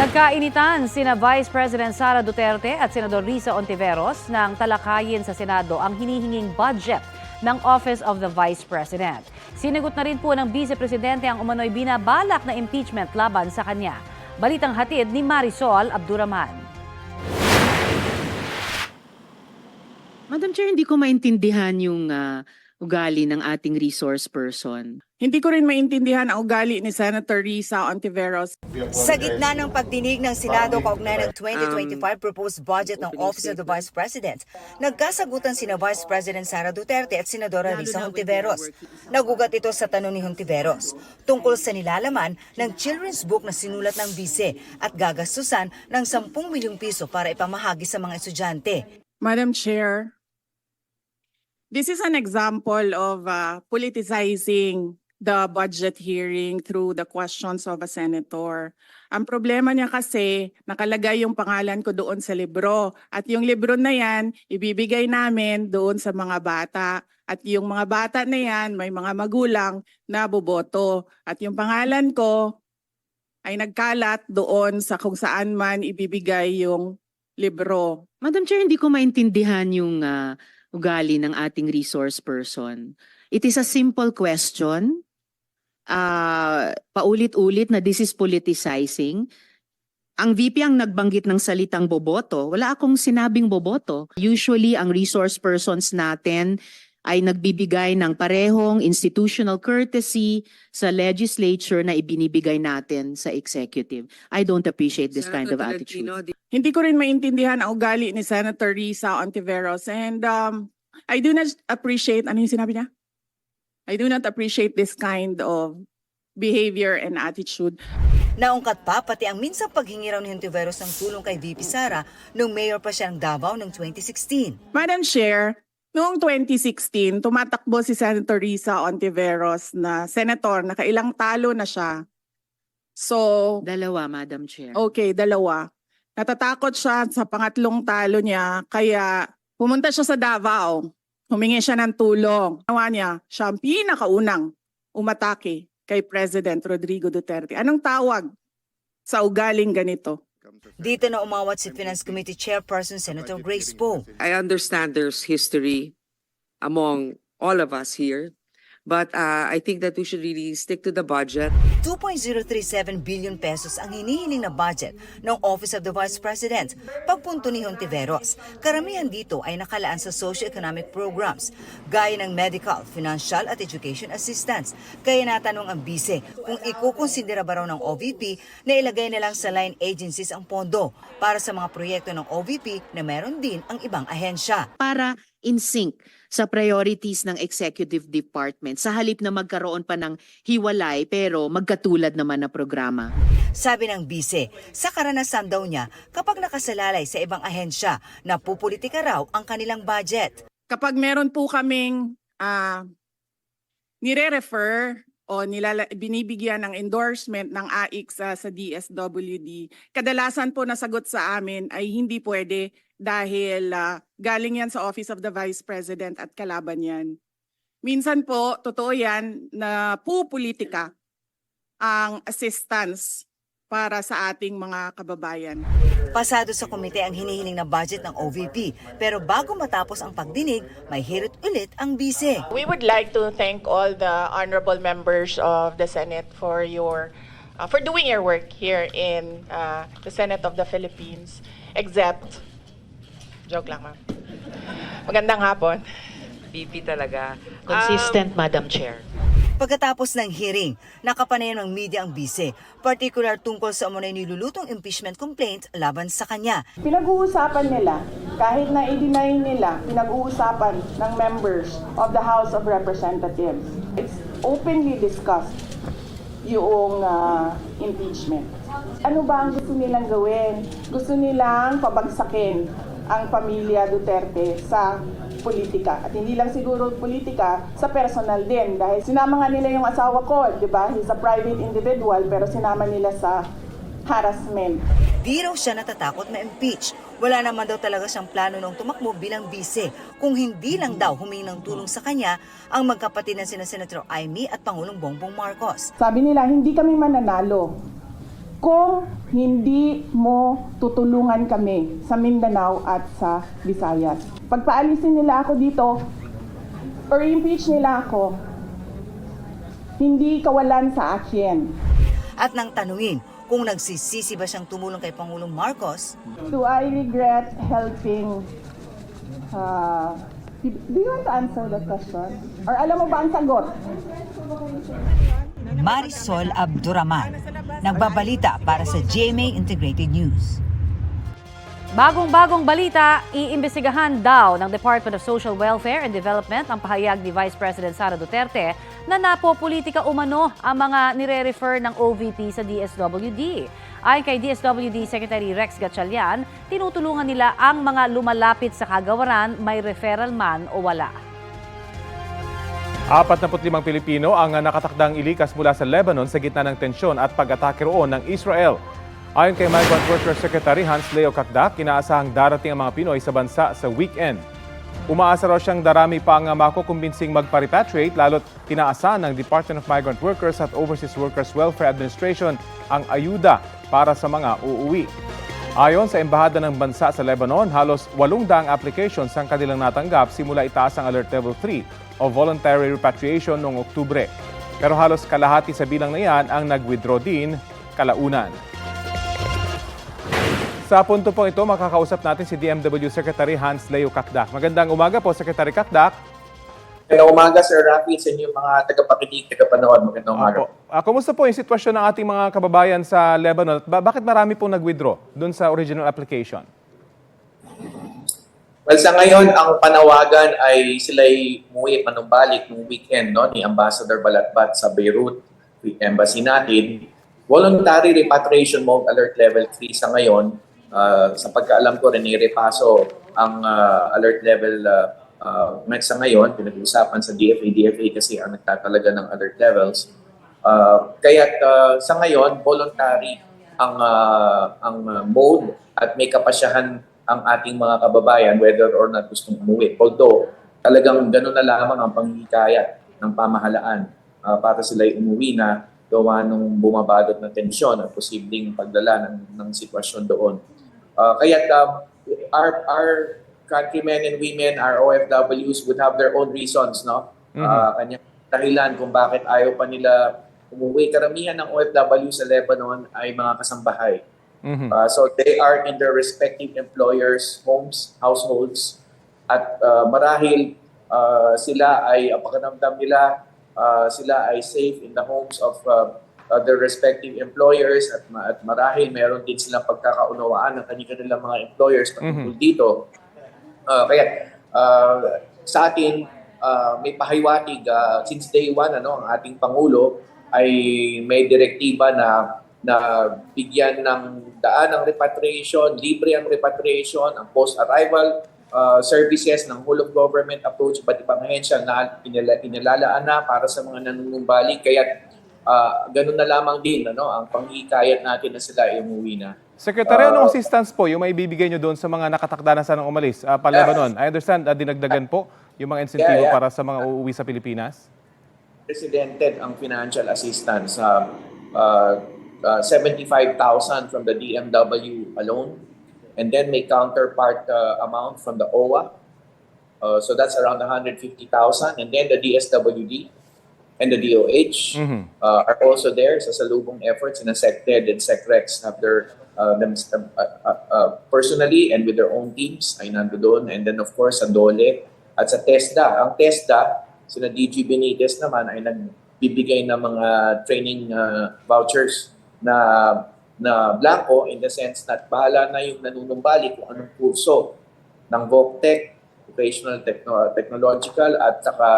Nagkainitan sina Vice President Sara Duterte at Senador Risa Ontiveros nang talakayin sa Senado ang hinihinging budget ng Office of the Vice President. Sinagot na rin po ng Vice Presidente ang umano'y binabalak na impeachment laban sa kanya. Balitang hatid ni Marisol Abduraman. Madam Chair, hindi ko maintindihan yung ah, ugali ng ating resource person. Hindi ko rin maintindihan ang ugali ni Senator Risa Ontiveros. Sa gitna ng pagdinig ng Senado kaugnay ng 2025 proposed budget ng Office of the Vice President, nagkasagutan sina Vice President Sara Duterte at Senadora Risa Hontiveros. Nagugat ito sa tanong ni Hontiveros tungkol sa nilalaman ng children's book na sinulat ng bise at gagastusan ng 10 milyong piso para ipamahagi sa mga estudyante. Madam Chair, this is an example of uh, politicizing the budget hearing through the questions of a senator. Ang problema niya kasi, nakalagay yung pangalan ko doon sa libro. At yung libro na yan, ibibigay namin doon sa mga bata. At yung mga bata na yan, may mga magulang na boboto. At yung pangalan ko ay nagkalat doon sa kung saan man ibibigay yung libro. Madam Chair, hindi ko maintindihan yung ah, ugali ng ating resource person. It is a simple question. Ah, paulit-ulit na this is politicizing. Ang VP ang nagbanggit ng salitang boboto. Wala akong sinabing boboto. Usually, ang resource persons natin ay nagbibigay ng parehong institutional courtesy sa legislature na ibinibigay natin sa executive. I don't appreciate this kind of attitude. Hindi ko rin maintindihan ang ugali ni Senator Risa Ontiveros and um, I do not appreciate, ano yung sinabi niya? I do not appreciate this kind of behavior and attitude. Naungkat pa pati ang minsang paghingi raw ni Hontiveros ng tulong kay VP Sara nung mayor pa siya ng Davao noong 2016. Madam Chair, noong 2016, tumatakbo si Senator Risa Ontiveros na senator, nakailang talo na siya. So, Dalawa, Madam Chair. Okay, dalawa. Natatakot siya sa pangatlong talo niya, kaya pumunta siya sa Davao. Humingi siya ng tulong. Nawa niya, siya ang pinakaunang umatake kay President Rodrigo Duterte. Anong tawag sa ugaling ganito? Dito na umawat si Finance Committee Chairperson Senator Grace Poe. I understand there's history among all of us here, but uh, I think that we should really stick to the budget. 2.037 billion pesos ang hinihiling na budget ng Office of the Vice President. Pagpunto ni Hontiveros, karamihan dito ay nakalaan sa socio-economic programs, gaya ng medical, financial at education assistance. Kaya natanong ang bise kung ikukonsidera ba raw ng OVP na ilagay na lang sa line agencies ang pondo para sa mga proyekto ng OVP na meron din ang ibang ahensya. Para in sync sa priorities ng executive department sa halip na magkaroon pa ng hiwalay pero magkatulad naman na programa. Sabi ng bise, sa karanasan daw niya kapag nakasalalay sa ibang ahensya, napupolitika raw ang kanilang budget. Kapag meron po kaming ah, nire-refer o nilala, binibigyan ng endorsement ng AIC sa, sa DSWD, kadalasan po nasagot sa amin ay hindi pwede dahil ah, galing yan sa Office of the Vice President at kalaban yan. Minsan po, totoo yan na pupolitika ang assistance para sa ating mga kababayan. Pasado sa komite ang hinihiling na budget ng OVP. Pero bago matapos ang pagdinig, may hirit ulit ang bise. We would like to thank all the honorable members of the Senate for your uh, for doing your work here in uh, the Senate of the Philippines, except joke lang ma'am. Magandang hapon. BP talaga. Consistent, Madam Chair. Pagkatapos ng hearing, nakapanayan ng media ang bise, particular tungkol sa umunay nilulutong impeachment complaint laban sa kanya. Pinag-uusapan nila, kahit na i-deny nila, pinag-uusapan ng members of the House of Representatives. It's openly discussed yung ah, impeachment. Ano ba ang gusto nilang gawin? Gusto nilang pabagsakin ang pamilya Duterte sa politika. At hindi lang siguro politika, sa personal din. Dahil sinama nga nila yung asawa ko, di ba? He's a private individual, pero sinama nila sa harassment. Di raw siya natatakot na impeach. Wala naman daw talaga siyang plano nung tumakbo bilang bise kung hindi lang daw humingi ng tulong sa kanya ang magkapatid na sina Senator Amy at Pangulong Bongbong Marcos. Sabi nila, hindi kami mananalo kung hindi mo tutulungan kami sa Mindanao at sa Visayas. Pagpaalisin nila ako dito, or impeach nila ako, hindi kawalan sa akin. At nang tanungin kung nagsisisi ba siyang tumulong kay Pangulong Marcos, Do I regret helping uh, do you want to answer that question? Or alam mo ba ang sagot? Marisol Abduraman, nagbabalita para sa GMA Integrated News. Bagong-bagong balita, iimbestigahan daw ng Department of Social Welfare and Development ang pahayag ni Vice President Sara Duterte na napopolitika umano ang mga nire-refer ng OVP sa DSWD. Ayon kay DSWD Secretary Rex Gatchalian, tinutulungan nila ang mga lumalapit sa kagawaran, may referral man o wala. 45 Pilipino ang nakatakdang ilikas mula sa Lebanon sa gitna ng tensyon at pag-atake roon ng Israel. Ayon kay Migrant Worker Secretary Hans Leo Kakdak, inaasahang darating ang mga Pinoy sa bansa sa weekend. Umaasa raw siyang darami pa ang makukumbinsing magpa-repatriate lalo't tinaasan ng Department of Migrant Workers at Overseas Workers Welfare Administration ang ayuda para sa mga uuwi. Ayon sa Embahada ng Bansa sa Lebanon, halos 800 applications ang kanilang natanggap simula itaas ang Alert Level 3 o Voluntary Repatriation noong Oktubre. Pero halos kalahati sa bilang na yan ang nag-withdraw din kalaunan. Sa punto po ito, makakausap natin si DMW Secretary Hans Leo Kakdak. Magandang umaga po, Secretary Kakdak. Magandang umaga, Sir Rafi, sa inyong mga tagapakinig, tagapanood. Magandang umaga. Opo. Ah, kumusta po yung sitwasyon ng ating mga kababayan sa Lebanon? At ba- bakit marami pong nag-withdraw dun sa original application? Well, sa ngayon, ang panawagan ay sila'y umuwi panumbalik nung weekend no, ni Ambassador Balatbat sa Beirut, embassy natin. Voluntary repatriation mode alert level 3 sa ngayon. Uh, sa pagkaalam ko, rin repaso ang uh, alert level uh, uh, sa ngayon. Pinag-uusapan sa DFA. DFA kasi ang nagtatalaga ng alert levels. Uh, kaya uh, sa ngayon, voluntary ang uh, ang uh, mode at may kapasyahan ang ating mga kababayan whether or not gustong umuwi. Although talagang gano'n na lamang ang panghikayat ng pamahalaan uh, para sila umuwi na gawa nung bumabalot na tensyon at posibleng pagdala ng, ng sitwasyon doon. Uh, kaya um, our, our countrymen and women, our OFWs would have their own reasons, no? Mhm. Uh, kanyang dahilan kung bakit ayaw pa nila umuwi. Karamihan ng OFW sa Lebanon ay mga kasambahay. Mhm. Uh, so they are in their respective employers' homes, households, at uh, marahil uh, sila ay, ang pakiramdam nila, uh, sila ay safe in the homes of uh, uh, their respective employers at, ma- at marahil meron din silang pagkakaunawaan ng kanilang mga employers patungkol dito. Uh, kaya uh, sa atin, uh, may pahiwatig uh, since day one, ano, ang ating Pangulo ay may direktiba na na bigyan ng daan ang repatriation, libre ang repatriation, ang post-arrival uh, services ng whole of government approach, iba't ibang ahensya na inila, inilalaan na para sa mga nanunumbalik. Kaya uh, ganun na lamang din ano, ang panghikayat natin na sila ay umuwi na. Secretary, Uh, anong assistance po yung may bibigay nyo doon sa mga nakatakda na sanang umalis ah, pa Lebanon? I understand, ah, dinagdagan po yung mga insentibo Yeah, yeah. para sa mga uuwi sa Pilipinas. presidented ang financial assistance sa uh, uh, 75,000 from the DMW alone and then may counterpart uh, amount from the OWA. Uh, so that's around 150,000 and then the DSWD and the DOH Mhm. uh, are also there sa salubong efforts and the SecTed and SecRex have their uh, them, uh, uh, uh, personally and with their own teams ay nando doon and then of course sa DOLE at sa TESDA. Ang TESDA, sina DG Benitez naman ay nagbibigay ng mga training uh, vouchers na na blanco in the sense na bahala na yung nanunumbalik kung anong kurso ng VOCTEC, Vocational Techno- Technological at saka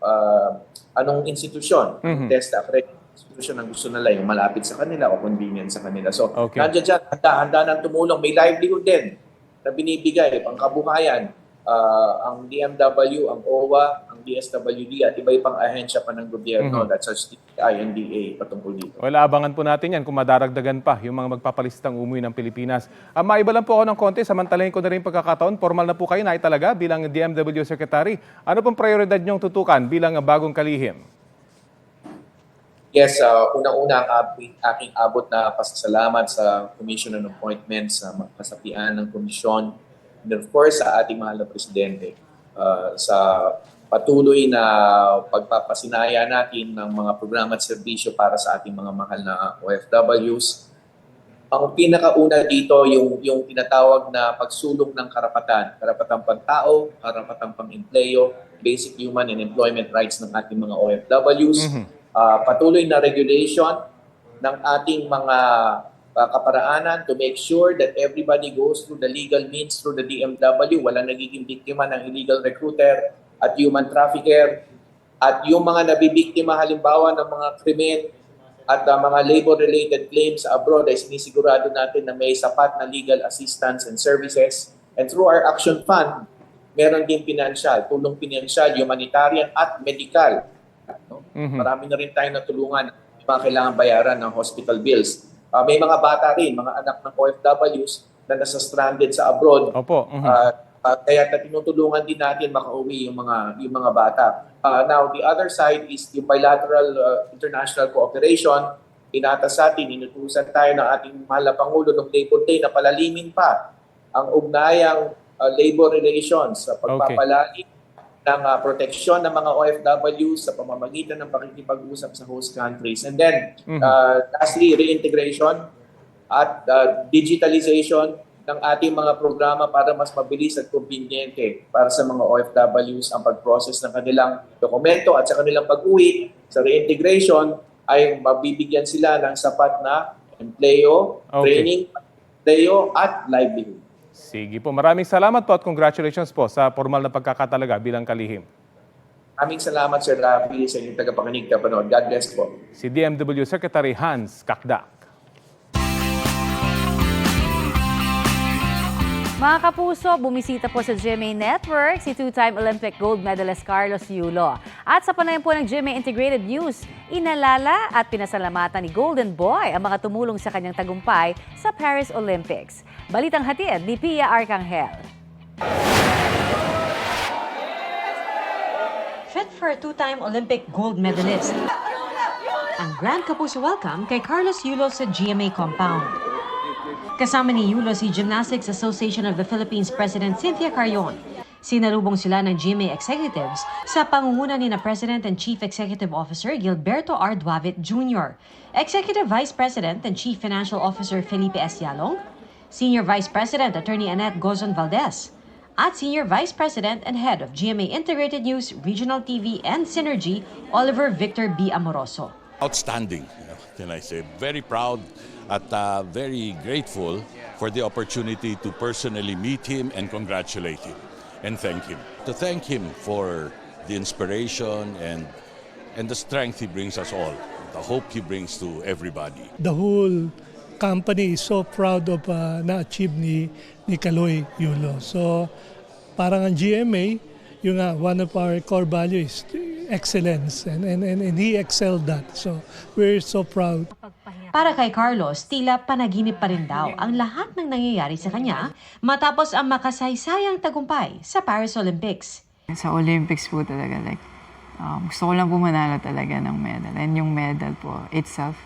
uh, anong institusyon, Mhm. test accredited institution ang gusto nila, yung malapit sa kanila o convenient sa kanila. So, Okay. nandiyan dyan, handa, handa ng tumulong. May livelihood din na binibigay, pang kabuhayan. Uh, ang DMW, ang OWA, ang DSWD at iba ibang ahensya pa ng gobyerno Mhm. that's such INDA patungkol dito. Well, abangan po natin yan kung madaragdagan pa yung mga magpapalistang umuwi ng Pilipinas. Ah, maiba lang po ako ng konti, samantalahin ko na rin pagkakataon. Formal na po kayo na talaga bilang DMW Secretary. Ano pong prioridad niyong tutukan bilang bagong kalihim? Yes, uh, unang-una ang aking, abot na pasasalamat sa Commission on Appointments, sa kasapian ng komisyon, and of course sa ating mahal na Presidente uh, sa patuloy na pagpapasinaya natin ng mga programa at serbisyo para sa ating mga mahal na OFWs. Ang pinakauna dito yung yung tinatawag na pagsulong ng karapatan, karapatang pantao, karapatang pang-empleyo, basic human and employment rights ng ating mga OFWs. Mhm. Ah, patuloy na regulation ng ating mga ah, kaparaanan to make sure that everybody goes through the legal means through the DMW, walang nagiging biktima ng illegal recruiter at human trafficker at yung mga nabibiktima halimbawa ng mga krimen at uh, mga labor-related claims abroad ay sinisigurado natin na may sapat na legal assistance and services. And through our action fund, meron din pinansyal, tulong pinansyal, humanitarian at medical. No? Mhm. Marami na rin tayong natulungan mga kailangan bayaran ng hospital bills. Uh, may mga bata rin, mga anak ng OFWs na nasa stranded sa abroad Opo. mhm. Uh, uh, kaya tinutulungan din natin makauwi yung mga yung mga bata. Uh, now the other side is yung bilateral uh, international cooperation. Inatas sa atin, inutusan tayo ng ating mahal na Pangulo ng Labor Day na palalimin pa ang ugnayang uh, labor relations sa pagpapalalim ng uh, proteksyon ng mga OFWs sa pamamagitan ng pakikipag-usap sa host countries. And then, Mhm. uh, lastly, reintegration at uh, digitalization ng ating mga programa para mas mabilis at conveniente para sa mga OFWs ang pag-process ng kanilang dokumento at sa kanilang pag-uwi sa reintegration ay mabibigyan sila ng sapat na empleo, Okay. training, empleo at livelihood. Sige po. Maraming salamat po at congratulations po sa formal na pagkakatalaga bilang kalihim. Aming salamat Sir Rafi sa inyong tagapakinig kapanood. God bless po. Si DMW Secretary Hans Kakdak. Mga kapuso, bumisita po sa GMA Network si two-time Olympic gold medalist Carlos Yulo. At sa panayam po ng GMA Integrated News, inalala at pinasalamatan ni Golden Boy ang mga tumulong sa kanyang tagumpay sa Paris Olympics. Balitang hatid ni Pia Arcangel. Fit for a two-time Olympic gold medalist. Ang Grand Kapuso welcome kay Carlos Yulo sa GMA compound. Kasama ni Yulo si Gymnastics Association of the Philippines President Cynthia Carrion. Sinalubong sila ng GMA executives sa pangunguna ni na President and Chief Executive Officer Gilberto R. Duavit Jr., Executive Vice President and Chief Financial Officer Felipe S. Yalong, Senior Vice President Attorney Annette Gozon Valdez, at Senior Vice President and Head of GMA Integrated News, Regional TV, and Synergy, Oliver Victor B. Amoroso. Outstanding, can I say. Very proud at uh, very grateful for the opportunity to personally meet him and congratulate him and thank him. To thank him for the inspiration and and the strength he brings us all, the hope he brings to everybody. the whole company is so proud of uh, na-achieve ni, ni Kaloy Yulo. So, parang ang GMA, yung uh, one of our core values excellence and, and, and, and he excelled that. So, we're so proud. Para kay Carlos, tila panaginip pa rin daw ang lahat ng nangyayari sa kanya matapos ang makasaysayang tagumpay sa Paris Olympics. Sa Olympics po talaga, like, um, gusto ko lang po manalo talaga ng medal. And yung medal po itself,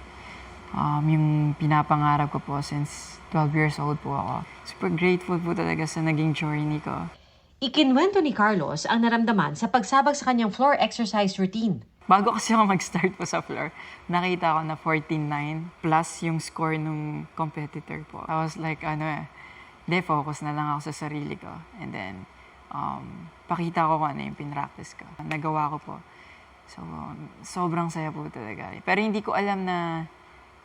um, yung pinapangarap ko po since 12 years old po ako. Super grateful po talaga sa naging journey ko. Ikinwento ni Carlos ang naramdaman sa pagsabak sa kanyang floor exercise routine. Bago kasi ako mag-start po sa floor, nakita ko na 14-9 plus yung score nung competitor po. I was like, ano eh, de focus na lang ako sa sarili ko. And then, um, pakita ko kung ano yung pinractice ko. Nagawa ko po. So, sobrang saya po talaga. Pero hindi ko alam na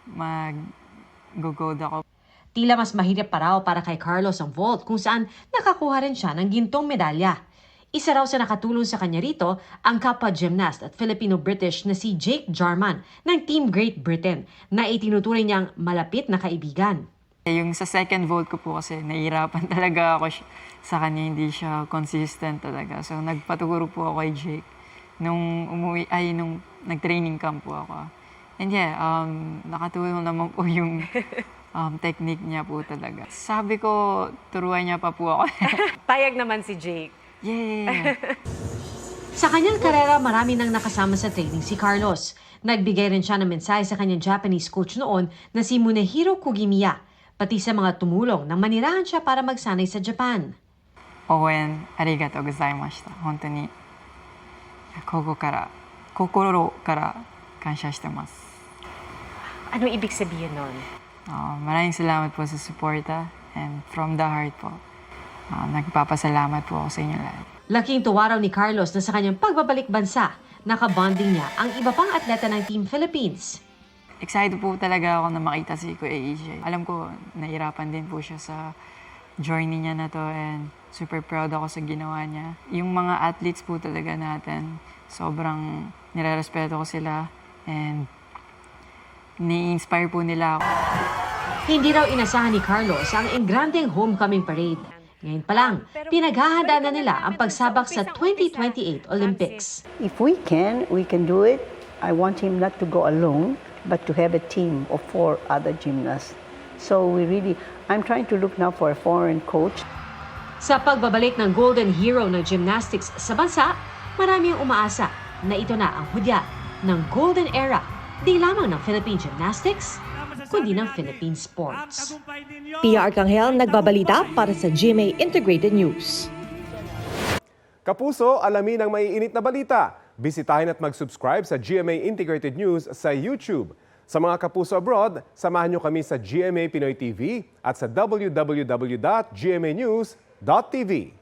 mag-gold ako. Tila mas mahirap pa raw para kay Carlos ang vault kung saan nakakuha rin siya ng gintong medalya. Isa raw sa nakatulong sa kanya rito ang kapwa gymnast at Filipino-British na si Jake Jarman ng Team Great Britain na itinuturing niyang malapit na kaibigan. Yung sa second vote ko po kasi, nahihirapan talaga ako sa kanya, hindi siya consistent talaga. So, nagpaturo po ako kay Jake nung umuwi, ay, nung nag-training camp po ako. And yeah, um, nakatulong naman po yung um, technique niya po talaga. Sabi ko, turuan niya pa po ako. Payag naman si Jake. Yeah! sa kanyang karera, marami nang nakasama sa training si Carlos. Nagbigay rin siya ng mensahe sa kanyang Japanese coach noon na si Munehiro Kugimiya, pati sa mga tumulong nang manirahan siya para magsanay sa Japan. Owen, arigatou gozaimashita. Hontoni, kogo kara, kokoro kara, kansha shitemasu. Ano ibig sabihin nun? Ah, maraming salamat po sa suporta and from the heart po. Ah, nagpapasalamat po ako sa inyo lahat. Laking tuwa raw ni Carlos na sa kanyang pagbabalik bansa, nakabonding niya ang iba pang atleta ng Team Philippines. Excited po talaga ako na makita si Kuya AJ. Alam ko, nahirapan din po siya sa journey niya na to and super proud ako sa ginawa niya. Yung mga athletes po talaga natin, sobrang nire-respeto ko sila and ni-inspire po nila ako. Hindi raw inasahan ni Carlos ang engrandeng homecoming parade. Ngayon pa lang, pinaghahanda na nila ang pagsabak sa 2028 Olympics. If we can, we can do it. I want him not to go alone, but to have a team of four other gymnasts. So we really, I'm trying to look now for a foreign coach. Sa pagbabalik ng golden hero ng gymnastics sa bansa, maraming umaasa na ito na ang hudya ng golden era, di lamang ng Philippine gymnastics, kundi ng Philippine sports. Pia Arcangel nagbabalita para sa GMA Integrated News. Kapuso, alamin ang maiinit na balita. Bisitahin at mag-subscribe sa GMA Integrated News sa YouTube. Sa mga kapuso abroad, samahan nyo kami sa GMA Pinoy TV at sa www.gmanews.tv.